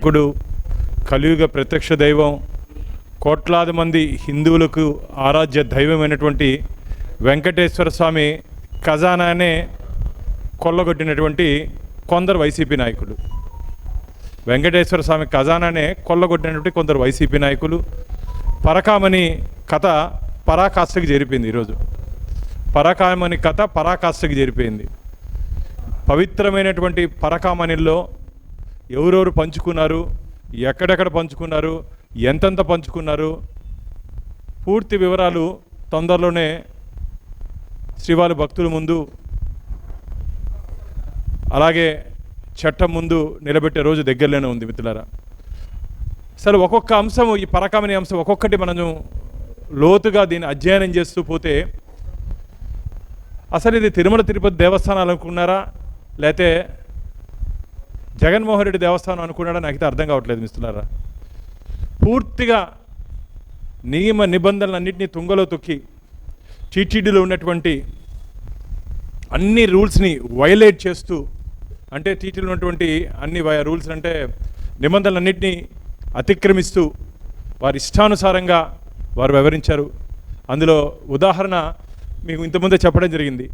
ఇప్పుడు కలియుగ ప్రత్యక్ష దైవం కోట్లాది మంది హిందువులకు ఆరాధ్య దైవమైనటువంటి వెంకటేశ్వర స్వామి ఖజానానే కొల్లగొట్టినటువంటి కొందరు వైసీపీ నాయకులు. వెంకటేశ్వర స్వామి ఖజానానే కొల్లగొట్టినటువంటి కొందరు వైసీపీ నాయకులు. పరకామణి కథ పరాకాష్ఠకి చేరిపోయింది ఈరోజు. పరకామని కథ పరాకాష్ఠకి చేరిపోయింది. పవిత్రమైనటువంటి పరకామణిల్లో ఎవరెవరు పంచుకున్నారు? ఎక్కడెక్కడ పంచుకున్నారు? ఎంతెంత పంచుకున్నారు? పూర్తి వివరాలు తొందరలోనే శ్రీవారి భక్తుల ముందు అలాగే చట్టం ముందు నిలబెట్టే రోజు దగ్గరలోనే ఉంది మిత్రులారా. అసలు ఒక్కొక్క అంశం ఈ పరకామణి అంశం ఒక్కొక్కటి మనము లోతుగా దీన్ని అధ్యయనం చేస్తూ పోతే అసలు ఇది తిరుమల తిరుపతి దేవస్థానాలు అనుకున్నారా? లేతే జగన్మోహన్ రెడ్డి దేవస్థానం అనుకున్నాడా? నాకైతే అర్థం కావట్లేదు మిస్తున్నారా పూర్తిగా నియమ నిబంధనలన్నింటినీ తుంగలో తొక్కి టీటీడీలో ఉన్నటువంటి అన్ని రూల్స్ని వైలేట్ చేస్తూ అంటే టీటీలో ఉన్నటువంటి అన్ని వై- రూల్స్ అంటే నిబంధనలన్నింటినీ అతిక్రమిస్తూ వారి ఇష్టానుసారంగా వారు వివరించారు అందులో ఉదాహరణ మీకు ఇంతకుముందే చెప్పడం జరిగింది.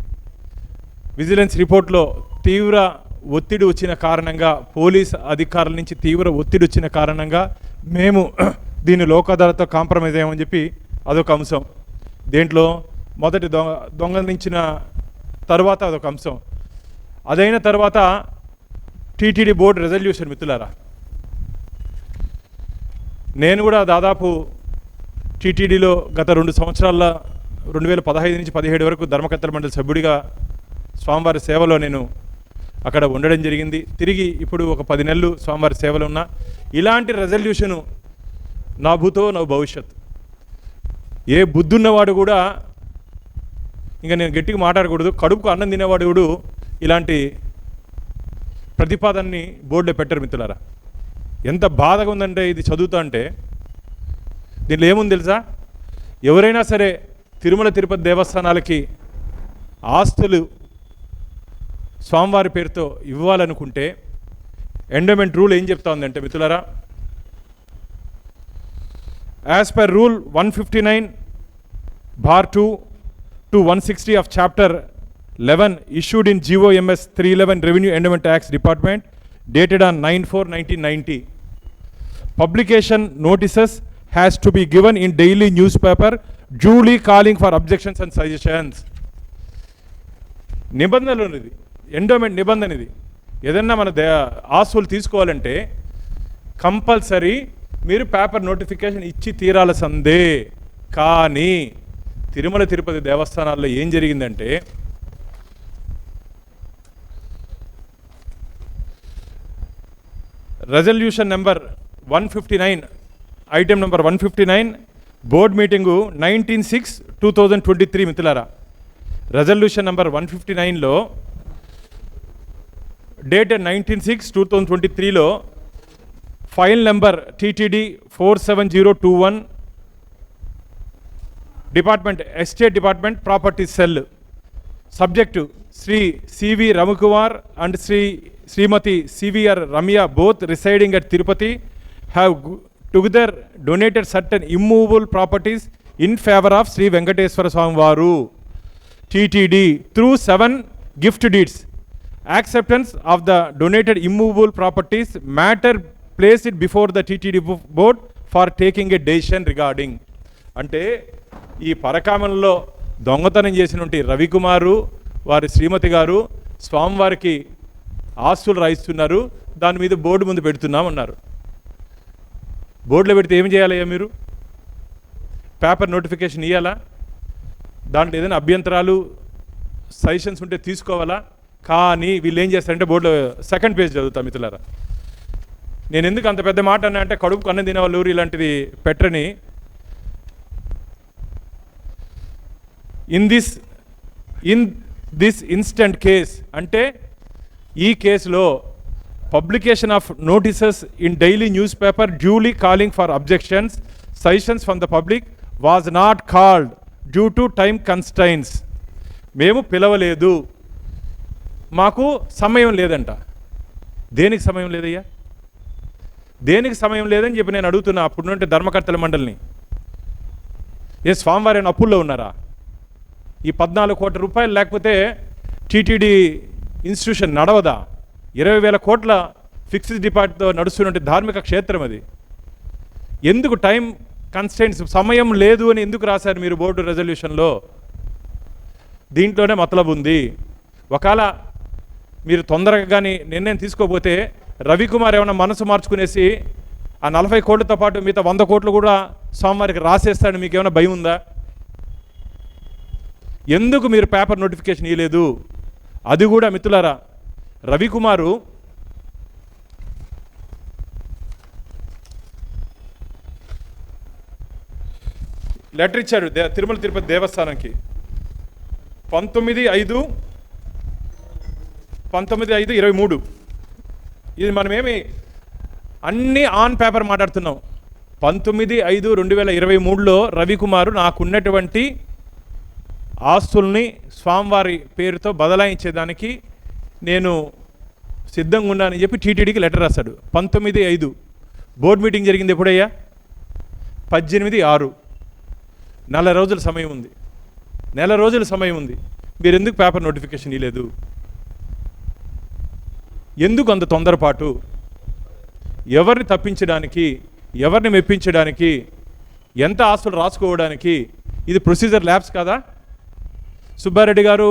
విజిలెన్స్ రిపోర్ట్లో తీవ్ర ఒత్తిడి వచ్చిన కారణంగా పోలీస్ అధికారుల నుంచి తీవ్ర ఒత్తిడి వచ్చిన కారణంగా మేము దీన్ని లోకాధారతో కాంప్రమైజ్ అయ్యామని చెప్పి అదొక అంశం. దేంట్లో మొదటి దొంగ దొంగలించిన తర్వాత అదొక అంశం. అదైన తర్వాత టీటీడీ బోర్డు రెజల్యూషన్ మిత్రులారా. నేను కూడా దాదాపు టీటీడీలో గత రెండు సంవత్సరాల రెండు వేల పదహైదు నుంచి పదిహేడు వరకు ధర్మకర్తల మండలి సభ్యుడిగా స్వామివారి సేవలో నేను అక్కడ ఉండడం జరిగింది. తిరిగి ఇప్పుడు ఒక పది నెలలు స్వామివారి సేవలు ఉన్నా ఇలాంటి రెజల్యూషను నా భూతో నా భవిష్యత్. ఏ బుద్ధున్నవాడు కూడా ఇంకా నేను గట్టిగా మాట్లాడకూడదు. కడుపుకు అన్నం తినేవాడు కూడా ఇలాంటి ప్రతిపాదనని బోర్డులో పెట్టరు మిత్రులారా. ఎంత బాధగా ఉందంటే ఇది చదువుతా అంటే. దీనిలో ఏముంది తెలుసా? ఎవరైనా సరే తిరుమల తిరుపతి దేవస్థానాలకి ఆస్తులు స్వామివారి పేరుతో ఇవ్వాలనుకుంటే ఎండోమెంట్ రూల్ ఏం చెప్తా ఉందంటే మిత్రులరా as per rule one fifty nine bar two to one sixty of chapter eleven issued in GOMs three eleven revenue endowment acts department dated on nine four nineteen ninety publication notices has to be given in daily newspaper duly calling for objections and suggestions నిబంధనలు ఉన్నది. Endowment నిబంధన ఇది. ఏదన్నా మన they ఆస్తులు తీసుకోవాలంటే compulsory మీరు paper notification ఇచ్చి తీరాల్సిందే కానీ తిరుమల తిరుపతి దేవస్థానాల్లో ఏం జరిగిందంటే resolution number one fifty nine item number one fifty nine board meeting nineteen six two thousand twenty three మిత్రులారా. రెజల్యూషన్ నెంబర్ వన్ ఫిఫ్టీ నైన్లో date nineteen six two thousand twenty త్రీలో file number TTD four seven zero two one department estate department property cell. Subject Shri CV Ramakumar and Shri Shrimati CVR Ramya both residing at Tirupati. Have together donated certain immovable properties in favour of Shri Venkateswara Swami వారు. TTD through seven gift deeds acceptance of the donated immovable properties matter place it before the TTD board for taking a decision regarding అంటే ఈ పరకామంలో దొంగతనం చేసినటువంటి రవికుమారు వారి శ్రీమతి గారు స్వామివారికి ఆస్తులు రాయిస్తున్నారు. దాని మీద బోర్డు ముందు పెడుతున్నాం అన్నారు. బోర్డులో పెడితే ఏం చేయాలయ్యా మీరు? పేపర్ నోటిఫికేషన్ ఇవ్వాలా దాంట్లో ఏదైనా అభ్యంతరాలు సజెషన్స్ ఉంటే తీసుకోవాలా? కానీ వీళ్ళు ఏం చేస్తారంటే బోర్డులో సెకండ్ పేజ్ చదువుతా మిత్రులారా. నేను ఎందుకు అంత పెద్ద మాట అన్నా అంటే కడుపు కన్న తినే వాళ్ళు ఇలాంటిది పెట్టని in this in this instant case అంటే ఈ కేసులో publication of notices in daily newspaper duly calling for objections suggestions from the public was not called due to time constraints మేము పిలవలేదు. మాకు సమయం లేదంట. దేనికి సమయం లేదయ్యా? దేనికి సమయం లేదని చెప్పి నేను అడుగుతున్నా అప్పుడు నుండి ధర్మకర్తల మండలిని. ఏ స్వామివారి అప్పుల్లో ఉన్నారా? ఈ పద్నాలుగు కోట్ల రూపాయలు లేకపోతే టీటీడీ ఇన్స్టిట్యూషన్ నడవదా? ఇరవై వేల కోట్ల ఫిక్స్డ్ డిపాజిట్తో నడుస్తున్నటువంటి ధార్మిక క్షేత్రం అది. ఎందుకు టైం కన్స్టెంట్స్ సమయం లేదు అని ఎందుకు రాశారు మీరు బోర్డు రెజల్యూషన్లో దీంట్లోనే మతలబు ఉంది. ఒకవేళ మీరు తొందరగా కానీ నిర్ణయం తీసుకోకపోతే రవికుమార్ ఏమైనా మనసు మార్చుకునేసి ఆ నలభై కోట్లతో పాటు మిగతా వంద కోట్లు కూడా సోమవారికి రాసేస్తాడు మీకు ఏమైనా భయం ఉందా? ఎందుకు మీరు పేపర్ నోటిఫికేషన్ ఇవ్వలేదు అది కూడా మిత్రులారా రవికుమారు లెటర్ ఇచ్చాడు దే తిరుమల తిరుపతి దేవస్థానంకి పంతొమ్మిది ఐదు పంతొమ్మిది ఐదు ఇరవై మూడు. ఇది మనమేమి అన్నీ ఆన్ పేపర్ మాట్లాడుతున్నాం. పంతొమ్మిది ఐదు రెండు వేల ఇరవై మూడులో రవికుమారు నాకున్నటువంటి ఆస్తుల్ని స్వామివారి పేరుతో బదలాయించేదానికి నేను సిద్ధంగా ఉన్నానని చెప్పి టీటీడీకి లెటర్ రాశాడు. పంతొమ్మిది ఐదు. బోర్డు మీటింగ్ జరిగింది ఎప్పుడయ్యా? పద్దెనిమిది ఆరు. నెల రోజుల సమయం ఉంది. నెల రోజుల సమయం ఉంది. మీరు ఎందుకు పేపర్ నోటిఫికేషన్ ఇవ్వలేదు ఎందుకు అంత తొందరపాటు? ఎవరిని తప్పించడానికి ఎవరిని మెప్పించడానికి ఎంత ఆస్తులు రాసుకోవడానికి ఇది ప్రొసీజర్ ల్యాబ్స్ కదా? సుబ్బారెడ్డి గారు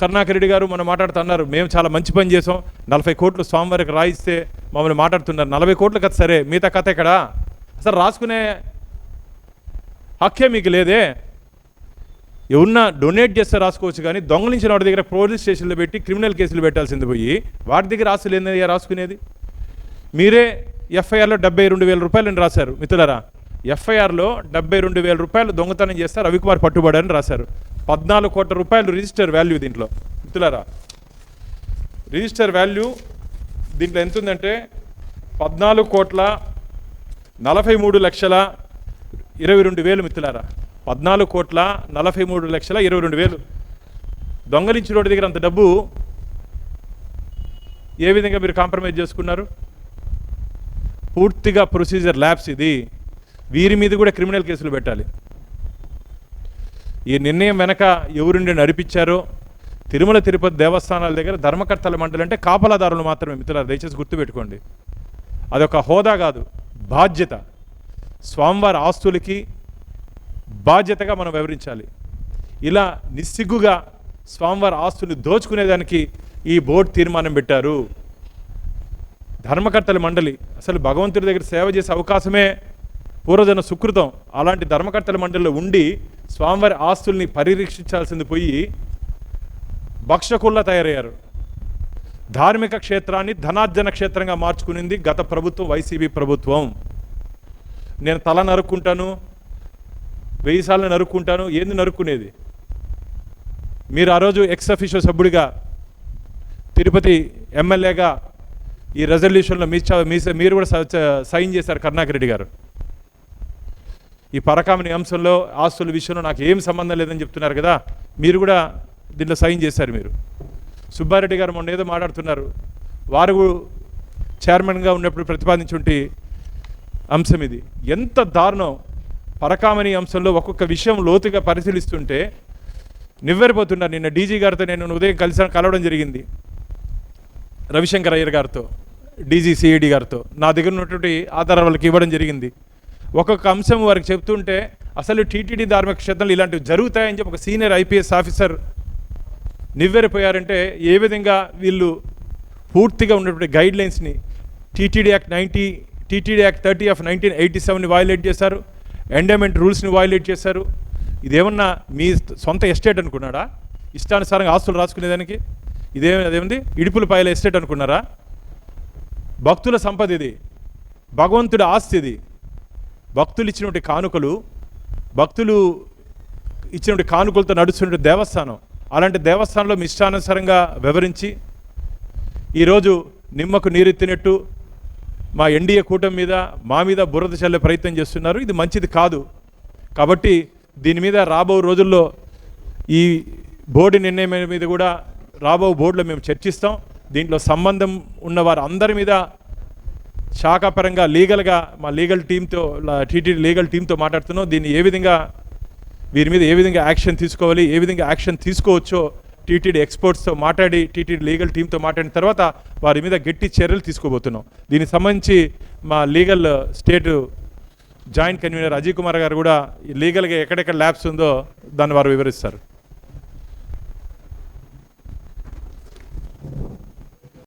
కరుణాకర్ రెడ్డి గారు మనం మాట్లాడుతున్నారు మేము చాలా మంచి పని చేసాం నలభై కోట్లు స్వామివారికి రాయిస్తే మమ్మల్ని మాట్లాడుతున్నారు నలభై కోట్లు కదా సరే మిగతా కథ ఎక్కడా? అసలు రాసుకునే హక్కే మీకు లేదే? ఎవరన్నా డొనేట్ చేస్తే రాసుకోవచ్చు కానీ దొంగలించిన వాడి దగ్గర పోలీస్ స్టేషన్లో పెట్టి క్రిమినల్ కేసులు పెట్టాల్సింది పోయి వాటి దగ్గర ఆస్తులు ఏందయ్యా రాసుకునేది? మీరే ఎఫ్ఐఆర్లో డెబ్బై రెండు వేల రూపాయలని రాశారు మిత్రులరా. ఎఫ్ఐఆర్లో డెబ్బై రెండు వేల రూపాయలు దొంగతనం చేస్తే రవికుమార్ పట్టుబడారని రాశారు. పద్నాలుగు కోట్ల రూపాయలు రిజిస్టర్ వాల్యూ దీంట్లో మిత్రులరా. రిజిస్టర్ వాల్యూ దీంట్లో ఎంత ఉందంటే పద్నాలుగు కోట్ల నలభై మూడు లక్షల ఇరవై రెండు వేలు మిత్రులారా. పద్నాలుగు కోట్ల నలభై మూడు లక్షల ఇరవై రెండు వేలు. దొంగలించిన రోడ్డు దగ్గర అంత డబ్బు ఏ విధంగా మీరు కాంప్రమైజ్ చేసుకున్నారు? పూర్తిగా ప్రొసీజర్ ల్యాబ్స్ ఇది. వీరి మీద కూడా క్రిమినల్ కేసులు పెట్టాలి. ఈ నిర్ణయం వెనక ఎవరుండి నడిపించారో? తిరుమల తిరుపతి దేవస్థానాల దగ్గర ధర్మకర్తల మండలి అంటే కాపలాదారులు మాత్రమే మిత్రులారు దయచేసి గుర్తుపెట్టుకోండి. అదొక హోదా కాదు బాధ్యత. స్వామివారి ఆస్తులకి బాధ్యతగా మనం వివరించాలి. ఇలా నిస్సిగ్గుగా స్వామివారి ఆస్తుల్ని దోచుకునేదానికి ఈ బోర్డు తీర్మానం పెట్టారు. ధర్మకర్తల మండలి అసలు భగవంతుడి దగ్గర సేవ చేసే అవకాశమే పూర్వజన సుకృతం. అలాంటి ధర్మకర్తల మండలిలో ఉండి స్వామివారి ఆస్తుల్ని పరిరక్షించాల్సింది పోయి భక్షకుల్లా తయారయ్యారు. ధార్మిక క్షేత్రాన్ని ధనార్జన క్షేత్రంగా మార్చుకునింది గత ప్రభుత్వం వైసీపీ ప్రభుత్వం. నేను తల నరుక్కుంటాను వెయ్యి సార్లు నరుక్కుంటాను. ఏంది నరుక్కునేది? మీరు ఆ రోజు ఎక్స్ అఫీషియో సభ్యుడిగా తిరుపతి ఎమ్మెల్యేగా ఈ రెజల్యూషన్లో మీ మీ మీరు కూడా స- సైన్ చేశారు కరుణాకరెడ్డి గారు. ఈ పరకామని అంశంలో ఆస్తుల విషయంలో నాకు ఏం సంబంధం లేదని చెప్తున్నారు కదా మీరు కూడా దీంట్లో సైన్ చేశారు మీరు. సుబ్బారెడ్డి గారు మొన్న ఏదో మాట్లాడుతున్నారు. వారు చైర్మన్గా ఉన్నప్పుడు ప్రతిపాదించుంటే అంశం ఇది. ఎంత దారుణం. పరకామని అంశంలో ఒక్కొక్క విషయం లోతుగా పరిశీలిస్తుంటే నివ్వెరిపోతున్నారు. నిన్న డీజీ గారితో నేను ఉదయం కలిసి కలవడం జరిగింది. రవిశంకర్ అయ్యర్ గారితో డీజీ సిఈడి గారితో. నా దగ్గర ఉన్నటువంటి ఆధారాలు వాళ్ళకి ఇవ్వడం జరిగింది. ఒక్కొక్క అంశం వారికి చెప్తుంటే అసలు టీటీడీ ధార్మిక క్షేత్రంలో ఇలాంటివి జరుగుతాయని చెప్పి ఒక సీనియర్ ఐపీఎస్ ఆఫీసర్ నివ్వెరిపోయారంటే ఏ విధంగా వీళ్ళు పూర్తిగా ఉన్నటువంటి గైడ్లైన్స్ని TTD act ninety TTD act thirty of nineteen eighty సెవెన్ని violate చేశారు. ఎండమెంట్ రూల్స్ని వైలేట్ చేశారు. ఇదేమన్నా మీ సొంత ఎస్టేట్ అనుకున్నాడా? ఇష్టానుసారంగా ఆస్తులు రాసుకునేదానికి ఇదే అదేమిది? ఇడుపుల పాయల ఎస్టేట్ అనుకున్నారా? భక్తుల సంపద ఇది. భగవంతుడి ఆస్తి ఇది. భక్తులు ఇచ్చినటువంటి కానుకలు భక్తులు ఇచ్చినటువంటి కానుకలతో నడుస్తున్న దేవస్థానం అలాంటి దేవస్థానంలో మీ ఇష్టానుసారంగా వివరించి ఈరోజు నిమ్మకు నీరెత్తినట్టు మా ఎన్డీఏ కూటమి మీద మా మీద బురద చల్లే ప్రయత్నం చేస్తున్నారు. ఇది మంచిది కాదు. కాబట్టి దీని మీద రాబో రోజుల్లో ఈ బోర్డు నిర్ణయం మీద కూడా రాబో బోర్డులో మేము చర్చిస్తాం. దీంట్లో సంబంధం ఉన్న వారు అందరి మీద శాఖాపరంగా లీగల్గా మా లీగల్ టీంతో టీటీడీ లీగల్ టీంతో మాట్లాడుతున్నాం. దీన్ని ఏ విధంగా వీరి మీద ఏ విధంగా యాక్షన్ తీసుకోవాలి ఏ విధంగా యాక్షన్ తీసుకోవచ్చో టీటీడీ ఎక్స్పర్ట్స్తో మాట్లాడి టీటీడీ లీగల్ టీంతో మాట్లాడిన తర్వాత వారి మీద గట్టి చర్యలు తీసుకోబోతున్నాం. దీనికి సంబంధించి మా legal state joint convener Ajay Kumar garu కూడా ఈ లీగల్గా ఎక్కడెక్కడ ల్యాబ్స్ ఉందో దాన్ని వారు వివరిస్తారు.